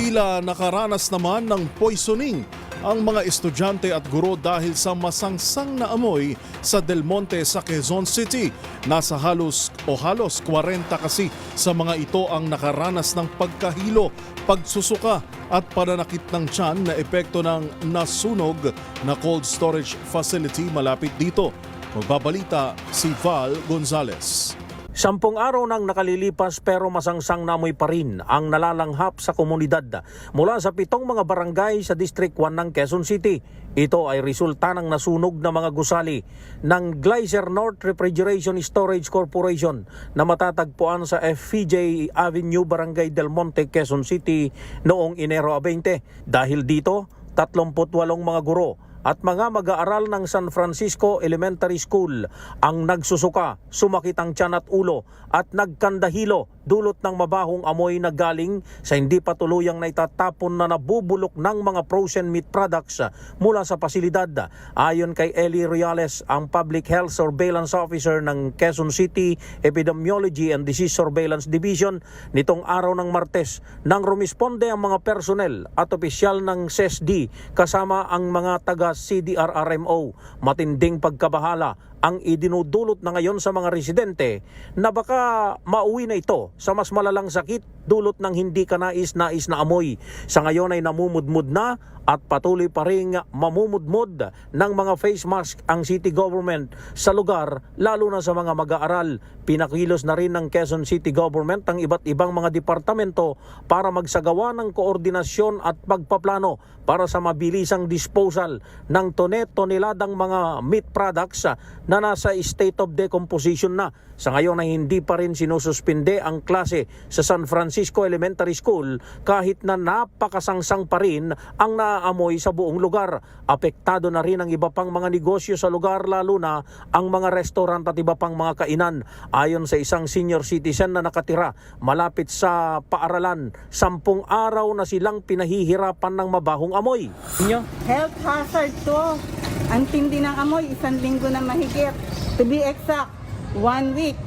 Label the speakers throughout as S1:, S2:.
S1: Tila nakaranas naman ng poisoning ang mga estudyante at guro dahil sa masangsang na amoy sa Del Monte sa Quezon City. Nasa halos o halos 40 kasi sa mga ito ang nakaranas ng pagkahilo, pagsusuka at pananakit ng tiyan na epekto ng nasunog na cold storage facility malapit dito. Magbabalita si Val Gonzalez.
S2: Sampung araw nang nakalilipas pero masangsang namoy pa rin ang nalalanghap sa komunidad mula sa pitong mga barangay sa District 1 ng Quezon City. Ito ay resulta ng nasunog na mga gusali ng Geyser North Refrigeration Storage Corporation na matatagpuan sa FPJ Avenue, Barangay Del Monte, Quezon City noong Enero 20. Dahil dito, 38 mga guro at mga mag-aaral ng San Francisco Elementary School ang nagsusuka, sumakit ang tiyan at ulo at nagkandahilo dulot ng mabahong amoy na galing sa hindi pa tuluyang naitatapon na nabubulok ng mga frozen meat products mula sa pasilidad. Ayon kay Eli Reales, ang Public Health Surveillance Officer ng Quezon City Epidemiology and Disease Surveillance Division, nitong araw ng Martes nang rumisponde ang mga personnel at opisyal ng CESD kasama ang mga taga CDRRMO. Matinding pagkabahala ang idinudulot na ngayon sa mga residente na baka mauwi na ito sa mas malalang sakit dulot ng hindi kanais-nais na amoy. Sa ngayon ay namumudmud na at patuloy pa rin mamumudmud ng mga face mask ang city government sa lugar lalo na sa mga mag-aaral. Pinakilos na rin ng Quezon City Government ang iba't ibang mga departamento para magsagawa ng koordinasyon at pagpaplano para sa mabilisang disposal ng tone-toneladang mga meat products na nasa state of decomposition na. Sa ngayon ay hindi pa rin sinususpinde ang klase sa San Francisco Elementary School kahit na napakasangsang pa rin ang naaamoy sa buong lugar. Apektado na rin ang iba pang mga negosyo sa lugar lalo na ang mga restaurant at iba pang mga kainan. Ayon sa isang senior citizen na nakatira malapit sa paaralan, sampung araw na silang pinahihirapan ng mabahong amoy. Inyo?
S3: Health hazard to. Ang tindi ng amoy, isang linggo na mahigit. To be exact, one week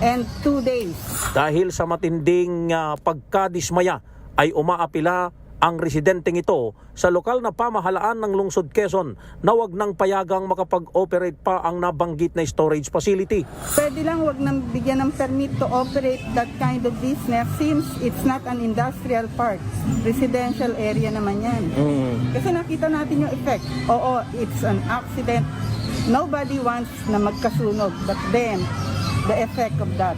S3: and two days.
S2: Dahil sa matinding ah, pagkadismaya ay umaapila ang residenteng ito sa lokal na pamahalaan ng lungsod Quezon na wag nang payagang makapag-operate pa ang nabanggit na storage facility.
S3: Pwede lang wag nang bigyan ng permit to operate that kind of business since it's not an industrial park. Residential area naman yan. Kasi nakita natin yung effect. Oo, it's an accident. Nobody wants na magkasunog. But then, the effect of that.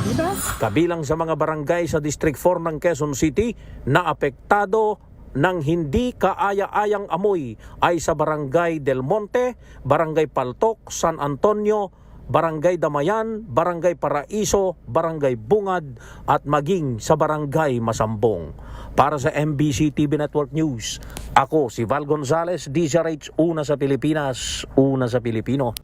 S3: Diba?
S2: Kabilang sa mga barangay sa District 4 ng Quezon City na apektado ng hindi kaaya-ayang amoy ay sa Barangay Del Monte, Barangay Paltok, San Antonio, Barangay Damayan, Barangay Paraiso, Barangay Bungad at maging sa Barangay Masambong. Para sa MBC TV Network News, ako si Val Gonzales, DZRH, una sa Pilipinas, una sa Pilipino.